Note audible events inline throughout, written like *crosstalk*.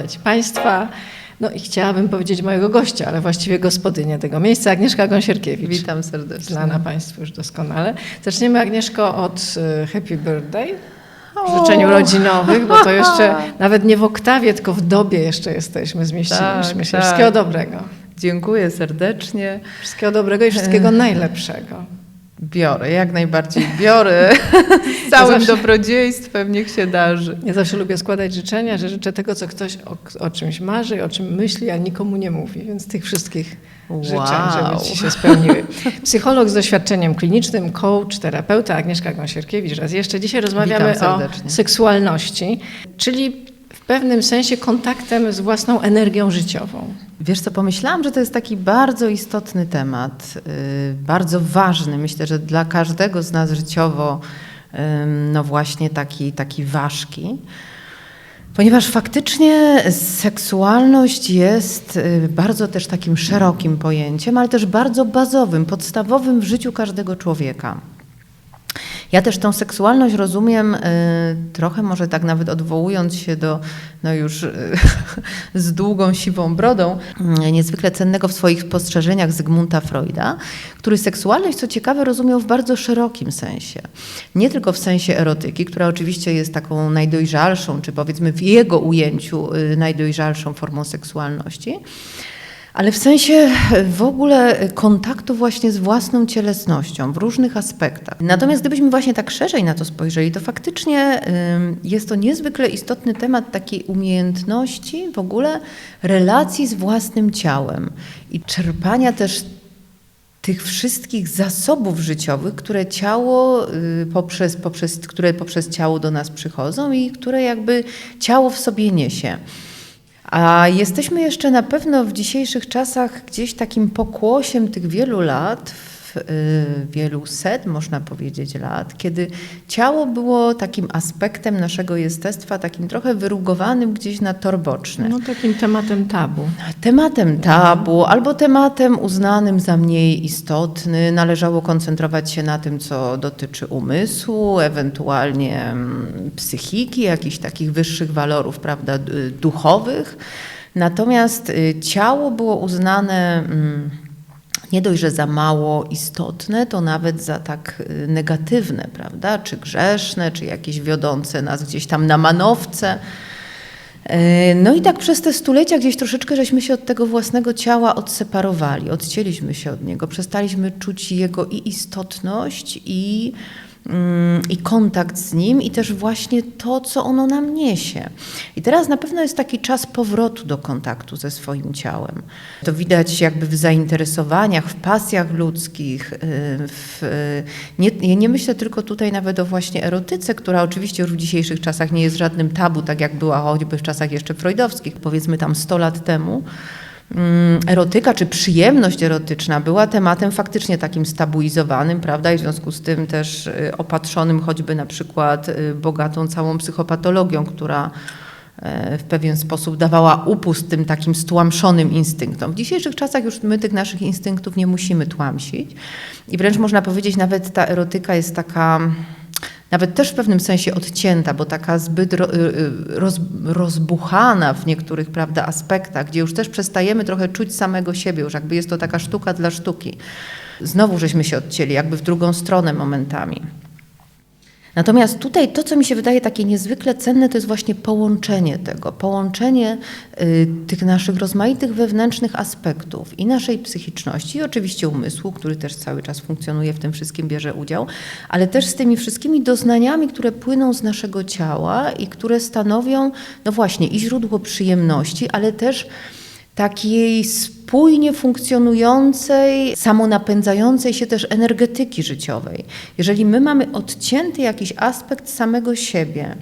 Powitać Państwa. No i chciałabym powiedzieć mojego gościa, ale właściwie gospodynię tego miejsca, Agnieszka Gąsierkiewicz. Witam serdecznie. Znana Państwu już doskonale. Zaczniemy Agnieszko od e, Happy Birthday. W życzeniu rodzinowym, bo to jeszcze *laughs* nawet nie w oktawie, tylko w dobie jeszcze jesteśmy, zmieściliśmy Tak, się. tak. Wszystkiego dobrego. Dziękuję serdecznie. Wszystkiego dobrego i wszystkiego najlepszego. Biorę, jak najbardziej biorę. *laughs* Z całym zawsze- dobrodziejstwem niech się darzy. Ja zawsze lubię składać życzenia, że życzę tego, co ktoś o, o czymś marzy, o czym myśli, a nikomu nie mówi. Więc tych wszystkich życzeń, Wow. żeby Ci się spełniły. Psycholog z doświadczeniem klinicznym, coach, terapeuta Agnieszka Gąsierkiewicz. Raz jeszcze dzisiaj rozmawiamy o seksualności, czyli pewnym sensie kontaktem z własną energią życiową. Wiesz co, pomyślałam, że to jest taki bardzo istotny temat, yy, bardzo ważny. Myślę, że dla każdego z nas życiowo, no właśnie taki, taki ważki. Ponieważ faktycznie seksualność jest y, bardzo też takim szerokim pojęciem, ale też bardzo bazowym, podstawowym w życiu każdego człowieka. Ja też tą seksualność rozumiem y, trochę może tak nawet odwołując się do no już y, *laughs* z długą siwą brodą, y, niezwykle cennego w swoich spostrzeżeniach Zygmunta Freuda, który seksualność, co ciekawe, rozumiał w bardzo szerokim sensie. Nie tylko w sensie erotyki, która oczywiście jest taką najdojrzalszą, czy powiedzmy w jego ujęciu y, najdojrzalszą formą seksualności, ale w sensie w ogóle kontaktu właśnie z własną cielesnością w różnych aspektach. Natomiast gdybyśmy właśnie tak szerzej na to spojrzeli, to faktycznie jest to niezwykle istotny temat takiej umiejętności w ogóle relacji z własnym ciałem i czerpania też tych wszystkich zasobów życiowych, które ciało y, poprzez, poprzez, które poprzez ciało do nas przychodzą i które jakby ciało w sobie niesie. A jesteśmy jeszcze na pewno w dzisiejszych czasach gdzieś takim pokłosiem tych wielu lat, wielu set, można powiedzieć, lat, kiedy ciało było takim aspektem naszego jestestwa, takim trochę wyrugowanym gdzieś na tor boczny. No takim tematem tabu. Tematem tabu albo tematem uznanym za mniej istotny, należało koncentrować się na tym, co dotyczy umysłu, ewentualnie mm, psychiki, jakichś takich wyższych walorów, prawda, duchowych. Natomiast y, ciało było uznane mm, nie dość, że za mało istotne, to nawet za tak y, negatywne, prawda, czy grzeszne, czy jakieś wiodące nas gdzieś tam na manowce. E, No i tak przez te stulecia gdzieś troszeczkę żeśmy się od tego własnego ciała odseparowali, odcięliśmy się od niego, przestaliśmy czuć jego i istotność, i, i kontakt z nim, i też właśnie to, co ono nam niesie. I teraz na pewno jest taki czas powrotu do kontaktu ze swoim ciałem. To widać jakby w zainteresowaniach, w pasjach ludzkich. y, W, nie, nie myślę tylko tutaj nawet o właśnie erotyce, która oczywiście już w dzisiejszych czasach nie jest żadnym tabu, tak jak była choćby w czasach jeszcze freudowskich, powiedzmy tam 100 lat temu. Mm, Erotyka czy przyjemność erotyczna była tematem faktycznie takim stabilizowanym, prawda, i w związku z tym też y, opatrzonym choćby na przykład y, bogatą całą psychopatologią, która e, w pewien sposób dawała upust tym takim stłamszonym instynktom. W dzisiejszych czasach już my tych naszych instynktów nie musimy tłamsić i wręcz można powiedzieć, nawet ta erotyka jest taka nawet też w pewnym sensie odcięta, bo taka zbyt y, y, roz, rozbuchana w niektórych prawda, aspektach, gdzie już też przestajemy trochę czuć samego siebie, już jakby jest to taka sztuka dla sztuki. Znowu żeśmy się odcięli, jakby w drugą stronę momentami. Natomiast tutaj to, co mi się wydaje takie niezwykle cenne, to jest właśnie połączenie tego, połączenie y, tych naszych rozmaitych wewnętrznych aspektów i naszej psychiczności, i oczywiście umysłu, który też cały czas funkcjonuje, w tym wszystkim bierze udział, ale też z tymi wszystkimi doznaniami, które płyną z naszego ciała i które stanowią, no właśnie, i źródło przyjemności, ale też takiej spójnie funkcjonującej, samonapędzającej się też energetyki życiowej. Jeżeli my mamy odcięty jakiś aspekt samego siebie,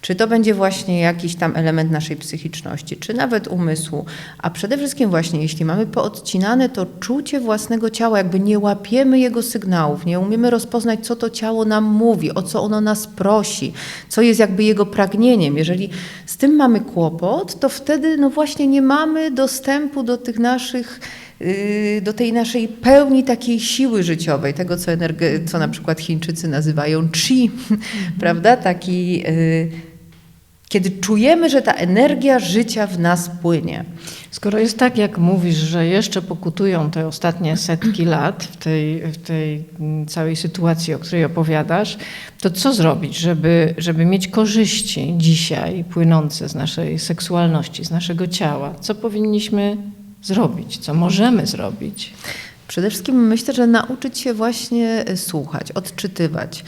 czy to będzie właśnie jakiś tam element naszej psychiczności, czy nawet umysłu, a przede wszystkim właśnie jeśli mamy poodcinane to czucie własnego ciała, jakby nie łapiemy jego sygnałów, nie umiemy rozpoznać, co to ciało nam mówi, o co ono nas prosi, co jest jakby jego pragnieniem. Jeżeli z tym mamy kłopot, to wtedy no właśnie nie mamy dostępu do tych naszych yy, do tej naszej pełni takiej siły życiowej, tego co, energe- co na przykład Chińczycy nazywają chi, *laughs* prawda? Taki, yy, Kiedy czujemy, że ta energia życia w nas płynie. Skoro jest tak, jak mówisz, że jeszcze pokutują te ostatnie setki lat w tej, w tej całej sytuacji, o której opowiadasz, to co zrobić, żeby, żeby mieć korzyści dzisiaj płynące z naszej seksualności, z naszego ciała? Co powinniśmy zrobić? Co możemy zrobić? Przede wszystkim myślę, że nauczyć się właśnie y, słuchać, odczytywać.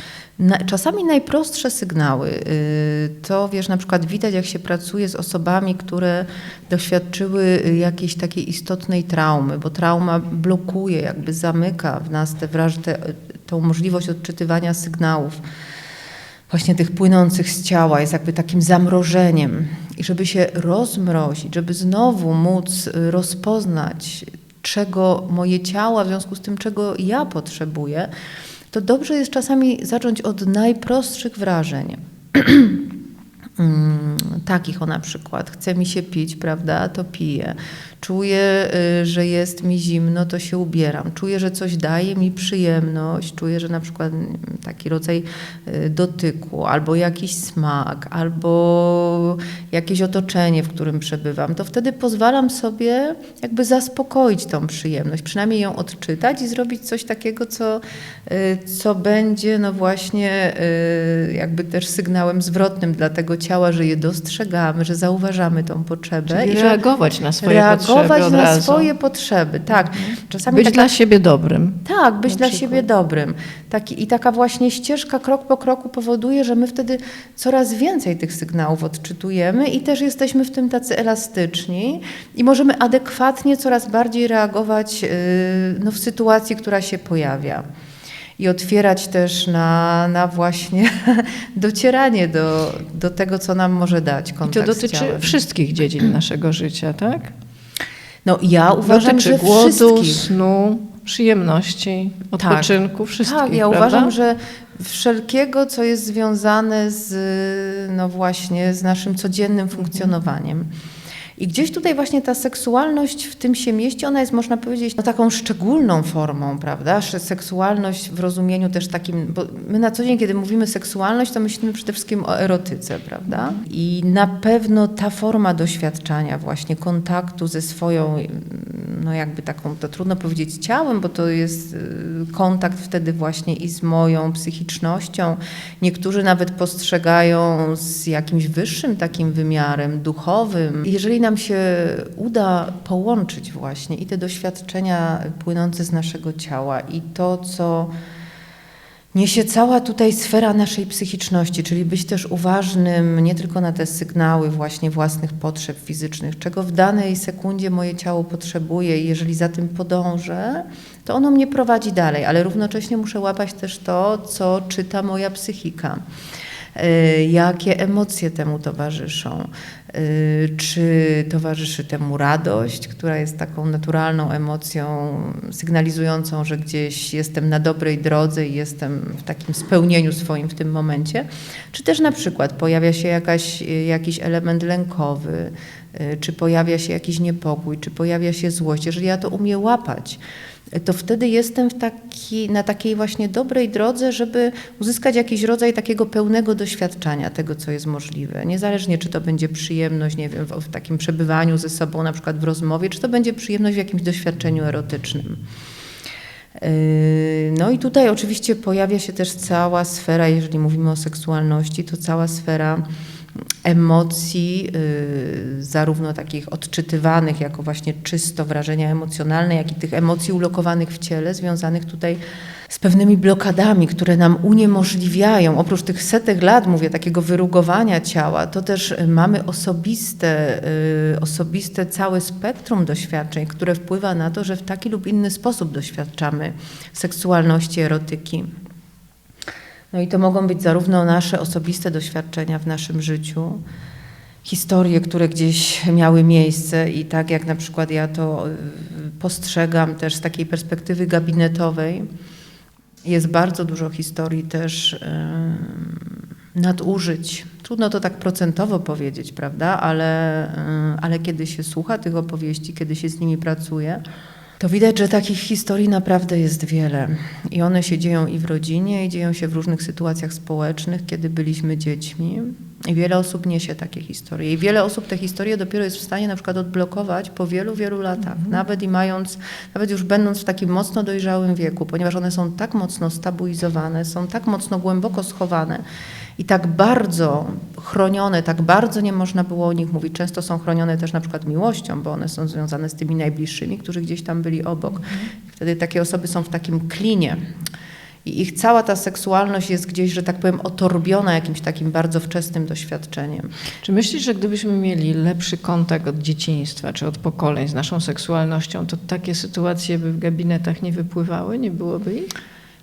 Czasami najprostsze sygnały y, to, wiesz, na przykład widać, jak się pracuje z osobami, które doświadczyły y, jakiejś takiej istotnej traumy, bo trauma blokuje, jakby zamyka w nas tę wraż- te, tą możliwość odczytywania sygnałów właśnie tych płynących z ciała, jest jakby takim zamrożeniem. I żeby się rozmrozić, żeby znowu móc rozpoznać, czego moje ciało, w związku z tym, czego ja potrzebuję, to dobrze jest czasami zacząć od najprostszych wrażeń. *clears throat* Mm, Takich o na przykład, chce mi się pić, prawda, to piję. Czuję, y, że jest mi zimno, to się ubieram. Czuję, że coś daje mi przyjemność. Czuję, że na przykład taki rodzaj y, dotyku, albo jakiś smak, albo jakieś otoczenie, w którym przebywam. To wtedy pozwalam sobie jakby zaspokoić tą przyjemność, przynajmniej ją odczytać i zrobić coś takiego, co, y, co będzie no właśnie jakby też sygnałem zwrotnym dla tego ciała, że je dostrzegamy, że zauważamy tą potrzebę Czyli i reagować na swoje reagować od na razu. swoje potrzeby. Tak. Czasami Być taka, dla siebie dobrym. tak, być dla przykład. siebie dobrym. Taki, I taka właśnie ścieżka krok po kroku powoduje, że my wtedy coraz więcej tych sygnałów odczytujemy i też jesteśmy w tym tacy elastyczni i możemy adekwatnie coraz bardziej reagować yy, no, w sytuacji, która się pojawia. I otwierać też na, na właśnie *laughs* docieranie do, do tego, co nam może dać I to dotyczy ciałem. wszystkich dziedzin naszego życia, tak? No ja uważam, dotyczy że głodu, wszystkich. snu, przyjemności, odpoczynku, wszystkich, Tak, ja prawda? uważam, że wszelkiego, co jest związane z, no właśnie, z naszym codziennym funkcjonowaniem. I gdzieś tutaj właśnie ta seksualność w tym się mieści, ona jest, można powiedzieć, no taką szczególną formą, prawda? Seksualność w rozumieniu też takim, bo my na co dzień, kiedy mówimy seksualność, to myślimy przede wszystkim o erotyce, prawda? I na pewno ta forma doświadczania właśnie kontaktu ze swoją, no jakby taką, to trudno powiedzieć ciałem, bo to jest y, kontakt wtedy właśnie i z moją psychicznością. Niektórzy nawet postrzegają z jakimś wyższym takim wymiarem duchowym. Jeżeli nam się uda połączyć właśnie i te doświadczenia płynące z naszego ciała i to, co niesie cała tutaj sfera naszej psychiczności, czyli być też uważnym nie tylko na te sygnały właśnie własnych potrzeb fizycznych, czego w danej sekundzie moje ciało potrzebuje i jeżeli za tym podążę, to ono mnie prowadzi dalej, ale równocześnie muszę łapać też to, co czyta moja psychika. Y, Jakie emocje temu towarzyszą? Y, Czy towarzyszy temu radość, która jest taką naturalną emocją, sygnalizującą, że gdzieś jestem na dobrej drodze i jestem w takim spełnieniu swoim w tym momencie? Czy też na przykład pojawia się jakaś, jakiś element lękowy, y, czy pojawia się jakiś niepokój, czy pojawia się złość? Jeżeli ja to umiem łapać, to wtedy jestem taki, na takiej właśnie dobrej drodze, żeby uzyskać jakiś rodzaj takiego pełnego doświadczenia tego, co jest możliwe. Niezależnie, czy to będzie przyjemność, nie wiem, w, w takim przebywaniu ze sobą, na przykład w rozmowie, czy to będzie przyjemność w jakimś doświadczeniu erotycznym. Yy, No i tutaj oczywiście pojawia się też cała sfera, jeżeli mówimy o seksualności, to cała sfera emocji, yy, zarówno takich odczytywanych jako właśnie czysto wrażenia emocjonalne, jak i tych emocji ulokowanych w ciele, związanych tutaj z pewnymi blokadami, które nam uniemożliwiają, oprócz tych setek lat, mówię, takiego wyrugowania ciała, to też y, mamy osobiste, y, osobiste całe spektrum doświadczeń, które wpływa na to, że w taki lub inny sposób doświadczamy seksualności, erotyki. No i to mogą być zarówno nasze osobiste doświadczenia w naszym życiu, historie, które gdzieś miały miejsce i tak jak na przykład ja to y, postrzegam też z takiej perspektywy gabinetowej, jest bardzo dużo historii też y, nadużyć. Trudno to tak procentowo powiedzieć, prawda? Ale, y, ale kiedy się słucha tych opowieści, kiedy się z nimi pracuje, To widać, że takich historii naprawdę jest wiele. I one się dzieją i w rodzinie, i dzieją się w różnych sytuacjach społecznych, kiedy byliśmy dziećmi. I wiele osób niesie takie historie. I wiele osób te historie dopiero jest w stanie na przykład odblokować po wielu, wielu latach. Nawet i mając, nawet już będąc w takim mocno dojrzałym wieku, ponieważ one są tak mocno stabilizowane, są tak mocno głęboko schowane i tak bardzo chronione, tak bardzo nie można było o nich mówić. Często są chronione też na przykład miłością, bo one są związane z tymi najbliższymi, którzy gdzieś tam byli obok. Wtedy takie osoby są w takim klinie. I ich cała ta seksualność jest gdzieś, że tak powiem, otorbiona jakimś takim bardzo wczesnym doświadczeniem. Czy myślisz, że gdybyśmy mieli lepszy kontakt od dzieciństwa czy od pokoleń z naszą seksualnością, to takie sytuacje by w gabinetach nie wypływały, nie byłoby ich?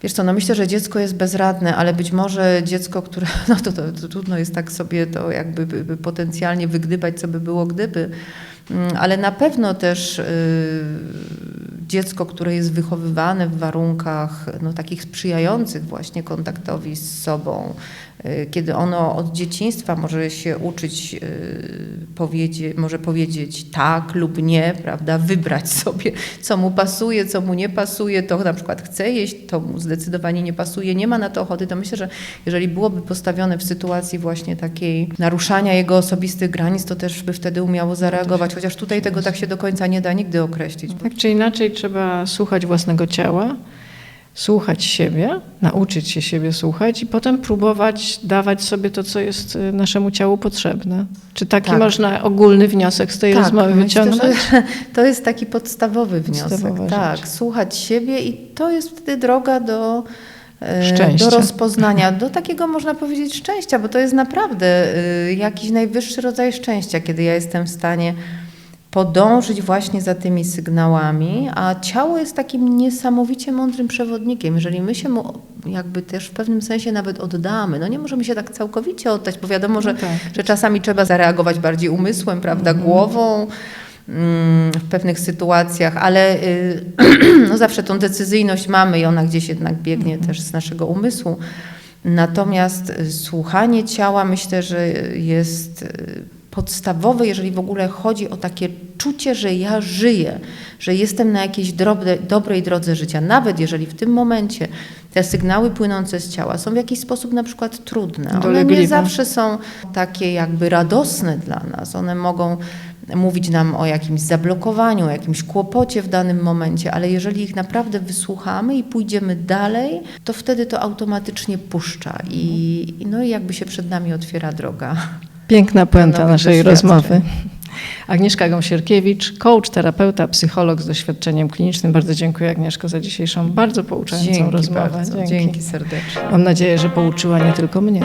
Wiesz co, no myślę, że dziecko jest bezradne, ale być może dziecko, które, *laughs* no to, to, to trudno jest tak sobie to jakby by- by potencjalnie wygdybać, co by było gdyby, Mm, ale na pewno też y, dziecko, które jest wychowywane w warunkach no, takich sprzyjających właśnie kontaktowi z sobą, kiedy ono od dzieciństwa może się uczyć, y, powiedzie, może powiedzieć tak lub nie, prawda, wybrać sobie, co mu pasuje, co mu nie pasuje, to na przykład chce jeść, to mu zdecydowanie nie pasuje, nie ma na to ochoty, to myślę, że jeżeli byłoby postawione w sytuacji właśnie takiej naruszania jego osobistych granic, to też by wtedy umiało zareagować, chociaż tutaj tego tak się do końca nie da nigdy określić. Tak czy inaczej trzeba słuchać własnego ciała, słuchać siebie, nauczyć się siebie słuchać i potem próbować dawać sobie to, co jest y, naszemu ciału potrzebne. Czy taki Tak. można ogólny wniosek z tej rozmowy myślę, wyciągnąć? *laughs* to jest taki podstawowy wniosek. Podstawowa tak, rzecz. słuchać siebie i to jest wtedy droga do, e, Szczęścia. do rozpoznania, do takiego można powiedzieć szczęścia, bo to jest naprawdę e, jakiś najwyższy rodzaj szczęścia, kiedy ja jestem w stanie podążyć właśnie za tymi sygnałami, a ciało jest takim niesamowicie mądrym przewodnikiem. Jeżeli my się mu jakby też w pewnym sensie nawet oddamy, no nie możemy się tak całkowicie oddać, bo wiadomo, że, No tak. że czasami trzeba zareagować bardziej umysłem, prawda, głową mm, w pewnych sytuacjach, ale y, *clears throat* no zawsze tą decyzyjność mamy i ona gdzieś jednak biegnie też z naszego umysłu. Natomiast y, słuchanie ciała myślę, że jest y, podstawowe, jeżeli w ogóle chodzi o takie czucie, że ja żyję, że jestem na jakiejś drobne, dobrej drodze życia. Nawet jeżeli w tym momencie te sygnały płynące z ciała są w jakiś sposób na przykład trudne. One Dolegliwe. nie zawsze są takie jakby radosne dla nas. One mogą mówić nam o jakimś zablokowaniu, o jakimś kłopocie w danym momencie, ale jeżeli ich naprawdę wysłuchamy i pójdziemy dalej, to wtedy to automatycznie puszcza i, i no i jakby się przed nami otwiera droga. Piękna puenta naszej rozmowy. *laughs* Agnieszka Gąsierkiewicz, coach, terapeuta, psycholog z doświadczeniem klinicznym. Bardzo dziękuję Agnieszko za dzisiejszą bardzo pouczającą Dzięki rozmowę. bardzo. Dzięki serdecznie. Mam nadzieję, że pouczyła nie tylko mnie.